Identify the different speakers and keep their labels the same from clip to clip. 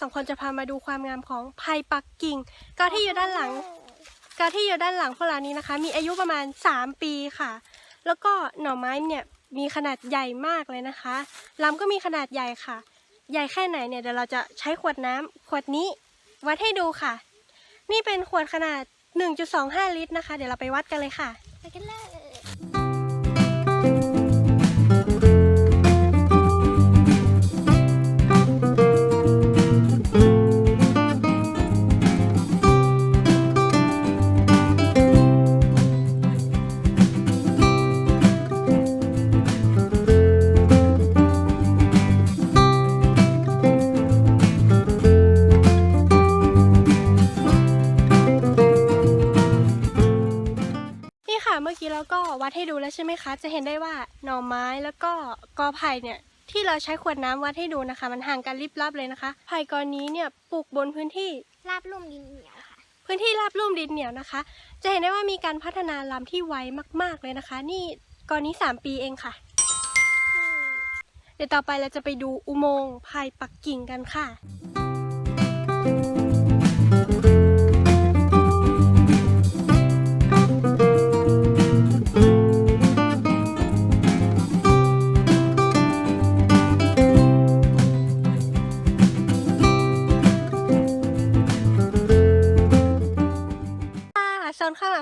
Speaker 1: สองคนจะพามาดูความงามของไผ่ปักกิ่งก็ที่อยู่ด้านหลังกาที่อยู่ด้านหลังพวกเรานี้นะคะ มีอายุประมาณ 3 ปีค่ะ แล้วก็หน่อไม้เนี่ยมีขนาดใหญ่มากเลยนะคะลำก็มีขนาดใหญ่ค่ะ ใหญ่แค่ไหนเนี่ยเดี๋ยวเราจะใช้ขวดน้ำขวดนี้ วัดให้ดูค่ะ นี่เป็นขวดขนาด 1.25 ลิตรนะคะ เดี๋ยวเราไปวัดกันเลยค่ะ
Speaker 2: ไปกันเลย
Speaker 1: เมื่อกี้เราก็วัดให้ดูแล้วใช่ไหมคะ จะเห็นได้ว่าหน่อไม้แล้วก็กอไผ่เนี่ยที่เราใช้ขวดน้ำวัดให้ดูนะคะ มันห่างกันลิบลับเลยนะคะไผ่กอนี้เนี่ยปลูกบนพื้นที่
Speaker 2: ราบลุ่มดินเหนียวค่ะ
Speaker 1: พื้นที่ราบลุ่มดินเหนียวนะคะ จะเห็นได้ว่ามีการพัฒนาลำที่ไวมาก ๆเลยนะคะ นี่กอนี้ 3 ปีเองค่ะ เดี๋ยวต่อไปเราจะไปดูอุโมงค์ไผ่ปักกิ่งกันค่ะค่ะ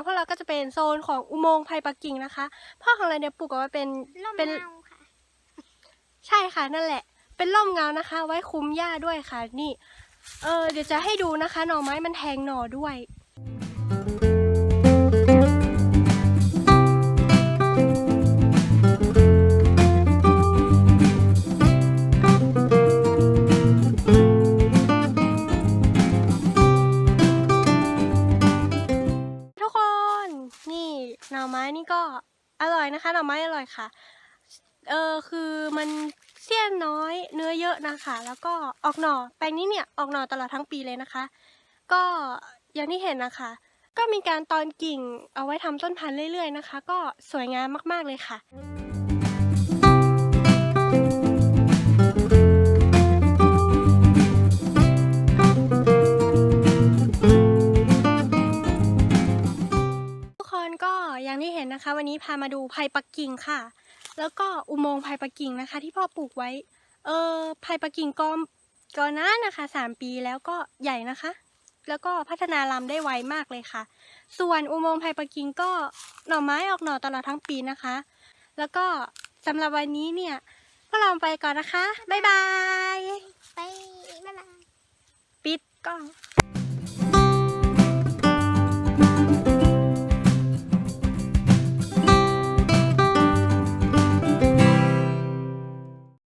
Speaker 1: วกเราก็จะเป็นโซนของอุโมงค์ไผ่ปักกิ่งนะคะ พ่อของเราเนี่ยปลูกเอาไว้เป็น
Speaker 2: ร่ม
Speaker 1: เป็น
Speaker 2: เงาค่ะ
Speaker 1: ใช่ค่ะนั่นแหละ เป็นร่มเงานะคะ ไว้คุ้มหญ้าด้วยค่ะนี่ เออเดี๋ยวจะให้ดูนะคะ หน่อไม้มันแทงหน่อด้วย ไม้นี่ก็อร่อยนะคะหน่อไม้อร่อยค่ะ เออคือมันเสี้ยนน้อยเนื้อเยอะนะคะ แล้วก็ออกหน่อแปลงนี้เนี่ยออกหน่อตลอดทั้งปีเลยนะคะ ก็อย่างที่เห็นนะคะ ก็มีการตอนกิ่งเอาไว้ทำต้นพันธุ์เรื่อยๆนะคะ ก็สวยงามมากๆเลยค่ะ คะ วันนี้พามาดูไผ่ปักกิ่งค่ะ แล้วก็อุโมงค์ไผ่ปักกิ่งนะคะ ที่พ่อปลูกไว้ เออไผ่ปักกิ่งก็ก่อนหน้านะคะสามปีแล้วก็ใหญ่นะคะ แล้วก็พัฒนาลำได้ไวมากเลยค่ะ ส่วนอุโมงค์ไผ่ปักกิ่งก็หน่อไม้ออกหน่อตลอดทั้งปีนะคะ แล้วก็สำหรับวันนี้เนี่ยพวกเราไปก่อนนะคะ บ๊ายบาย
Speaker 2: ไปบ๊ายบาย
Speaker 1: ปิดกล้อง